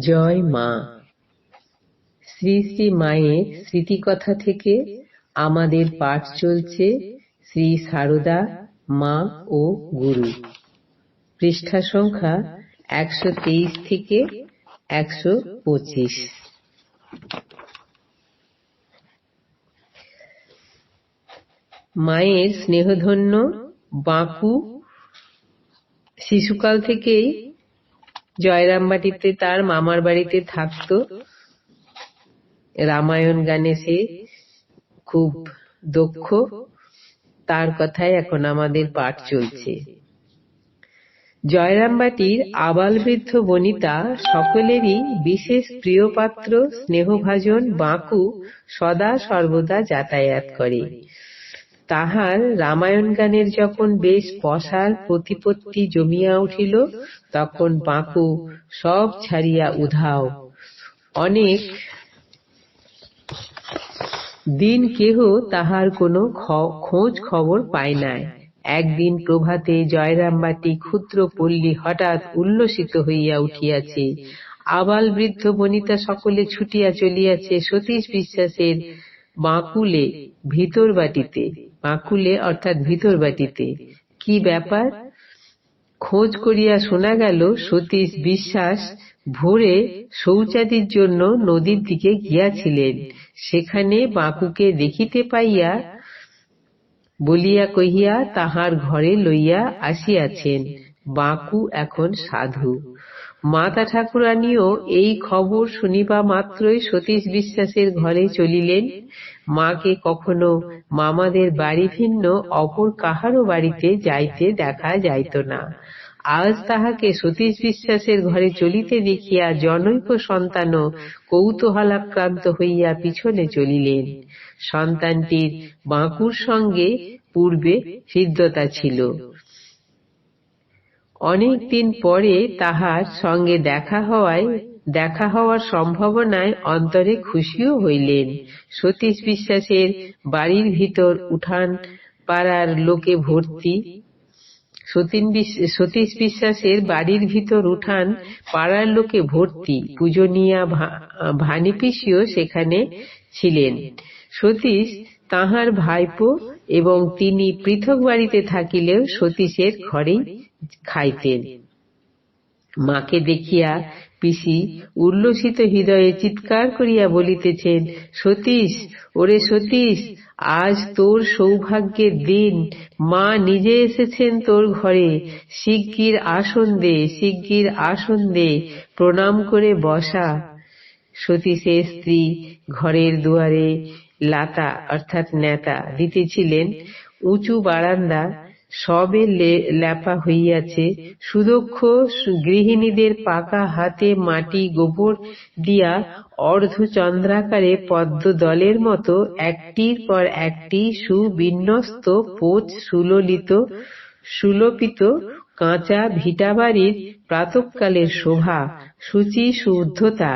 জয় মা। শ্রী শ্রী মায়ের স্মৃতিকথা থেকে আমাদের পাঠ চলছে শ্রী সারদা, মা ও গুরু। পৃষ্ঠা সংখ্যা একশো তেইশ থেকে একশো পঁচিশ। মায়ের স্নেহধন্য বাঁকু শিশুকাল থেকেই জয়রামবাটিতে তার মামার বাড়িতে থাকত। রামায়ণ গানে সে খুব দক্ষ। তার কথাই এখন আমাদের পাঠ চলছে। জয়রামবাটির আবালবৃদ্ধ বনিতা সকলেরই বিশেষ প্রিয়পাত্র, স্নেহভাজন বাঁকু সদা সর্বদা যাতায়াত করে। তাহার রামায়ণ গানের যখন বেশ পশার প্রতিপত্তি জমিয়া উঠিল, তখন বাঁকু সব ছাড়িয়া উধাও। অনেক দিন কেহ তাহার কোনো খোঁজ খবর পায় নাই। একদিন প্রভাতে জয়রামবাটি ক্ষুদ্র পল্লী হঠাৎ উল্লসিত হইয়া উঠিয়াছে। আবাল বৃদ্ধ বনিতা সকলে ছুটিয়া চলিয়াছে সতীশ বিশ্বাসের বাঁকুলে ভিতর বাটিতে বাঁকুলে অর্থাৎ ভিতর বাটিতে। কি ব্যাপার? খোঁজ করিয়া শোনা গেল, সতীশ বিশ্বাস ভোরে শৌচাদির জন্য নদীর দিকে গিয়াছিলেন। সেখানে বাঁকুকে দেখিতে পাইয়া বলিয়া কহিয়া, তাহার ঘরে লইয়া আসিয়াছেন। বাঁকু এখন সাধু। মাতা ঠাকুরানীও এই খবর শুনিবা মাত্রই সতীশ বিশ্বাসের ঘরে চলিলেন। মাকে কখনো মামাদের বাড়ি ভিন্ন, অপর কাহারও বাড়িতে যাইতে দেখা যাইত না। আজ তাহাকে সতীশ বিশ্বাসের ঘরে চলিতে দেখিয়া জনৈক সন্তানও কৌতূহলাক্রান্ত হইয়া পিছনে চলিলেন। সন্তানটির বাঁকুর সঙ্গে পূর্বে হৃদ্যতা ছিল। অনেক দিন পরে তাহার সঙ্গে দেখা হওয়ায়, দেখা হওয়ার সম্ভাবনায় অন্তরে খুশিও হইলেন। সতীশ বিশ্বাসের বাড়ির ভিতর উঠান পাড়ার লোকে ভর্তি। সতীশ বিশ্বাসের বাড়ির ভিতর উঠান পাড়ার লোকে ভর্তি। পূজনীয়া ভানিপিসিও সেখানে ছিলেন। সতীশ তাহার ভাইপো এবং তিনি পৃথক বাড়িতে থাকিলেও সতীশের ঘরেই খাইতেন। মাকে দেখিয়া পিসি উল্লসিত হৃদয়ে চিৎকার করিয়া বলিতেছেন, সতীশ, ওরে সতীশ, আজ তোর সৌভাগ্যের দিন। মা নিজে এসেছেন তোর ঘরে। শিগগির আসন দে, শিগগির আসন দে, প্রণাম করে বসা। সতীশের স্ত্রী ঘরের দুয়ারে লাতা অর্থাৎ নেতা দিতেছিলেন। উঁচু বারান্দা সবে ল্যাপা হইয়াছে। সুদক্ষ গৃহিণীদের পাকা হাতে মাটি গোবর দিয়া অর্ধচন্দ্রাকারে পদ্ম দলের মতো একটির পর একটি সুবিন্যস্ত পোচ সুললিত, সুলোপিত কাঁচা ভিটাবাড়ির প্রাতকালের শোভা, সূচি শুদ্ধতা,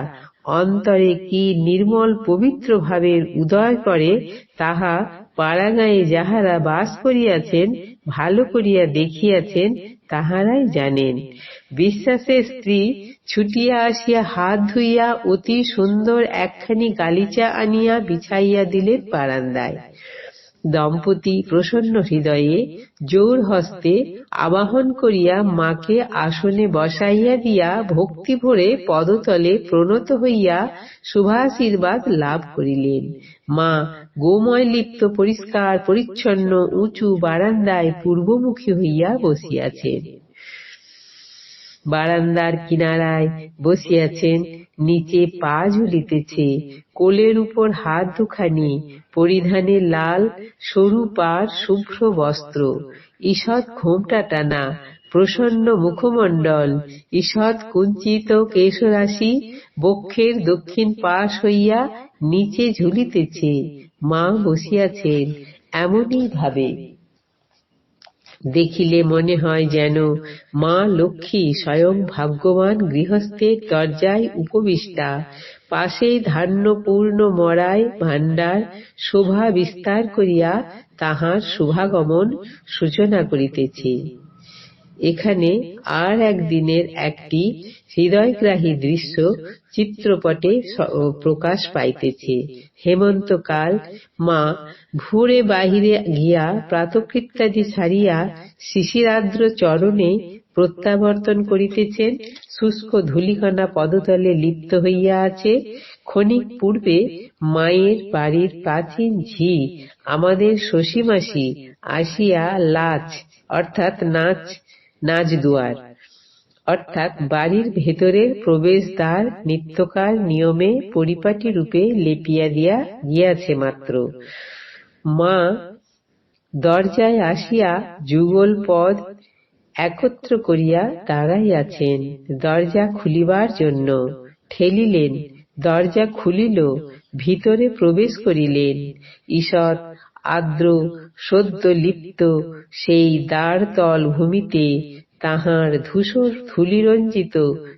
অন্তরে কি নির্মল পবিত্র ভাবের উদয় করে, তাহা পাড়াগাঁয়ে যাহারা বাস করিয়াছেন ভালো করিয়া দেখিয়াছেন, তাহারাই জানেন। বিশ্বাসের স্ত্রী ছুটিয়া আসিয়া হাত ধুইয়া অতি সুন্দর একখানি গালিচা আনিয়া বিছাইয়া দিলেন বারান্দায়। দম্পতি প্রসন্ন হৃদয়ে জোর হস্তে আবাহন করিয়া মাকে আসনে বসাইয়া দিয়া ভক্তি ভরে পদতলে প্রণত হইয়া শুভাশীর্বাদ লাভ করিলেন। মা, গোময় লিপ্ত, পরিষ্কার, পরিচ্ছন্ন, উঁচু বারান্দায় পূর্বমুখী হইয়া বসিয়াছেন। বারান্দার কিনারায় বসিয়াছেন, নিচে পা ঝুলিতেছে, কোলের উপর হাত দুখানি, পরিধানে লাল, সরু পার শুভ্র বস্ত্র। ঈষৎ ঘোমটা টানা, প্রসন্ন মুখমণ্ডল। ঈষৎ কুঞ্চিত কেশরাশি বক্ষের দক্ষিণ পাশ হইয়া নিচে ঝুলিতেছে। মা বসিয়াছেন, এমনই ভাবে। দেখিলে মনে হয় যেন মা লক্ষ্মী স্বয়ং ভাগ্যবান গৃহস্থের দরজায় উপবিষ্টা। পাশেই ধান্যপূর্ণ মরায় ভাণ্ডার, শোভা বিস্তার করিয়া তাহার শুভাগমন সূচনা করিতেছে। এখানে আর একদিনের একটি হৃদয়গ্রাহী দৃশ্য চিত্রপটে প্রকাশ পাইতেছে। হেমন্তকাল, মা, ভোরে বাহিরে গিয়া প্রাতকৃত্যাদি ছাড়িয়া শিশিরাদ্র চরণে প্রত্যাবর্তন করিতেছেন, শুষ্ক ধূলিকণা পদতলে লিপ্ত হইয়া আছে। ক্ষণিক পূর্বে মায়ের বাড়ির প্রাচীন ঝি, আমাদের শশীমাসি আসিয়া লাচ, অর্থাৎ নাচ নাচ দুয়ার অর্থাৎ বাড়ির ভেতরের প্রবেশদ্বার, নিত্যকার নিয়মে পরিপাটি রূপে লেপিয়া দিয়া গিয়াছে মাত্র। মা দরজায় আসিয়া যুগল পদ একত্র করিয়া দাঁড়াইয়াছেন দরজা খুলিবার জন্য। ঠেলিলেন, দরজা খুলিল, ভিতরে প্রবেশ করিলেন। ঈষৎ আর্দ্র, সদ্য লিপ্ত সেই দ্বারতল ভূমিতে তাহার ধূসর ধূলিরঞ্জিত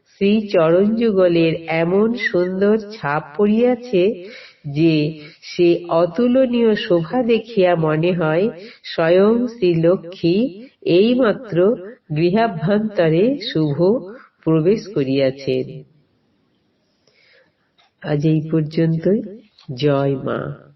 শ্রীচরণযুগলের এমন সুন্দর ছাপ পড়িয়াছে যে সে অতুলনীয় শোভা দেখিয়া মনে হয় স্বয়ং শ্রীলক্ষ্মী এইমাত্র গৃহাভ্যন্তরে শুভ প্রবেশ করিয়াছেন। আজ এই পর্যন্তই। জয় মা।